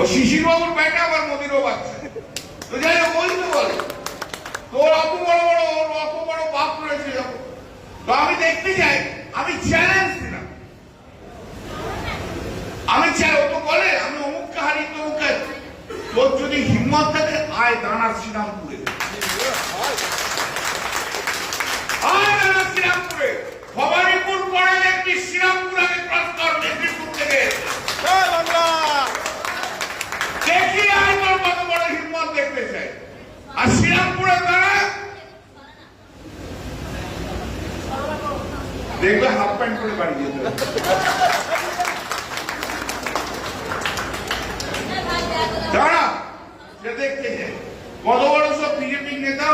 ও শিশির বাবুর ব্যাটা আবার মোদিরও বাচ্চা। তো যাই হোক, ওই তো বলে। তোর অত বড় বড়, ওর অত বড় বাপ রয়েছে তো আমি দেখতে চাই, আমি চ্যালেঞ্জ দিলাম। আমি চাই, ও তো বলে, আমি অমুক কাহারি তমুক তোর যদি হিম্মত থাকে, আয় দাঁড়া শ্রীরামপুরে আয় দাঁড়া শ্রীরামপুরে ভবানীপুর পরে দেখবি শ্রীরামপুর আগে ক্রস কর মেদিনীপুর থেকে জয় বাংলা দেখি আয় তোর কত বড় দেখতে চাই। আর শ্রীরামপুরে তারা দেখবে হাফ প্যান্ট করে বাড়ি যেতে। দাঁড়া, সে দেখতে চাই। কত বড় সব বিজেপির নেতা